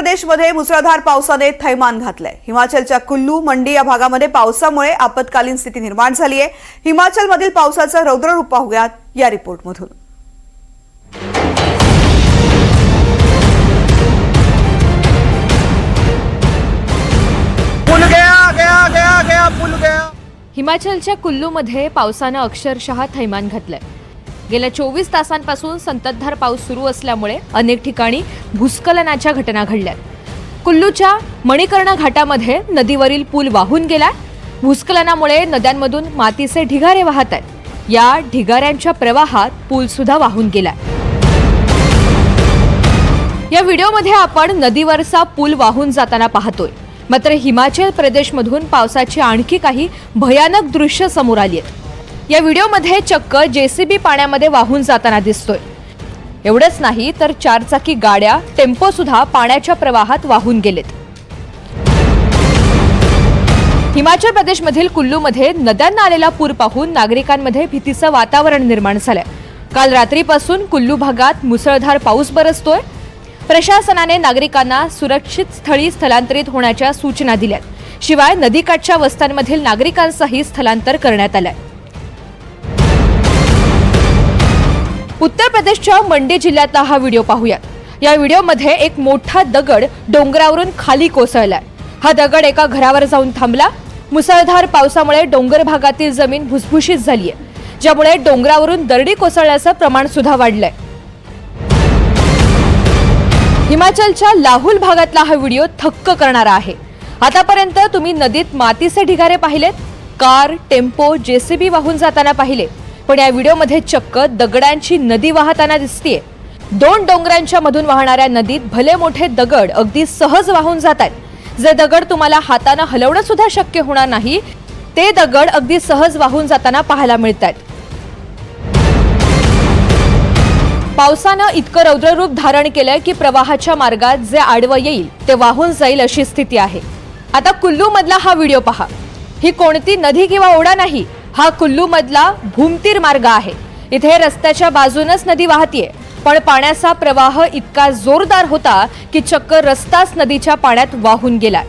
प्रदेशमध्ये मुसळधार पावसाने थैमान घातलंय. हिमाचलच्या कुल्लू मंडी या भागामध्ये पावसामुळे आपत्कालीन स्थिती निर्माण झाली आहे. हिमाचलमधील पावसाचं रौद्ररूप पाहूयात या रिपोर्टमधून. पुल गया गया गया गया पुल गया. हिमाचलच्या कुल्लूमध्ये पावसानं अक्षरशः थैमान घातलंय. गेल्या चोवीस तासांपासून संततधार पाऊस सुरू असल्यामुळे अनेक ठिकाणी भूस्खलनाच्या घटना घडल्यात कुल्लूच्या मणिकर्णा घाटामध्ये नदीवरील पूल वाहून गेला भूस्खलनामुळे नद्यांमधून मातीचे ढिगारे वाहत आहेत. या ढिगाऱ्यांच्या प्रवाहात पूल सुद्धा वाहून गेला या व्हिडिओमध्ये आपण नदीवरचा पूल वाहून जाताना पाहतोय. मात्र हिमाचल प्रदेशमधून पावसाची आणखी काही भयानक दृश्य समोर आली आहेत. या व्हिडिओमध्ये चक्क जेसीबी पाण्यामध्ये वाहून जाताना दिसतोय. एवढंच नाही तर चारचाकी गाड्या टेम्पो सुद्धा पाण्याच्या प्रवाहात वाहून गेलेत. हिमाचल प्रदेशमधील कुल्लूमध्ये नद्यांना आलेला पूर पाहून नागरिकांमध्ये भीतीचं वातावरण निर्माण झालंय. काल रात्रीपासून कुल्लू भागात मुसळधार पाऊस बरसतोय. प्रशासनाने नागरिकांना सुरक्षित स्थळी स्थलांतरित होण्याच्या सूचना दिल्यात. शिवाय नदीकाठच्या वस्त्यांमधील नागरिकांचंही स्थलांतर करण्यात आलंय. उत्तर प्रदेशच्या मंडी जिल्ह्यातला हा व्हिडिओ पाहूयात. या व्हिडिओमध्ये एक मोठा दगड डोंगरावरून खाली कोसळलाय. हा दगड एका घरावर जाऊन थांबला. मुसळधार पावसामुळे डोंगर भागातील जमीन भुसभुशीत झालीय ज्यामुळे डोंगरावरून दरडी कोसळण्याचं प्रमाण सुद्धा वाढलंय. हिमाचलच्या लाहुल भागातला हा व्हिडिओ थक्क करणारा आहे. आतापर्यंत तुम्ही नदीत मातीचे ढिगारे पाहिलेत कार टेम्पो जेसीबी वाहून जाताना पाहिले. पण या व्हिडिओमध्ये चक्क दगडांची नदी वाहताना दिसतीये. दोन डोंगरांच्या मधून वाहणाऱ्या नदीत भले मोठे दगड अगदी सहज वाहून जात आहेत जे दगड तुम्हाला हातानं हलवणं सुद्धा शक्य होणार नाही ते दगड अगदी सहज वाहून जाताना पाहायला मिळत आहेत पावसानं इतकं रौद्ररूप धारण केलंय की प्रवाहाच्या मार्गात जे आडवं येईल ते वाहून जाईल अशी स्थिती आहे. आता कुल्लू मधला हा व्हिडिओ पहा. ही कोणती नदी किंवा ओढा नाही हा कुल्लूमधला भूमतीर मार्ग आहे. इथे रस्त्याच्या बाजूनच नदी वाहतीये. पण पाण्याचा प्रवाह इतका जोरदार होता की चक्क रस्ताच नदीच्या पाण्यात वाहून गेलाय.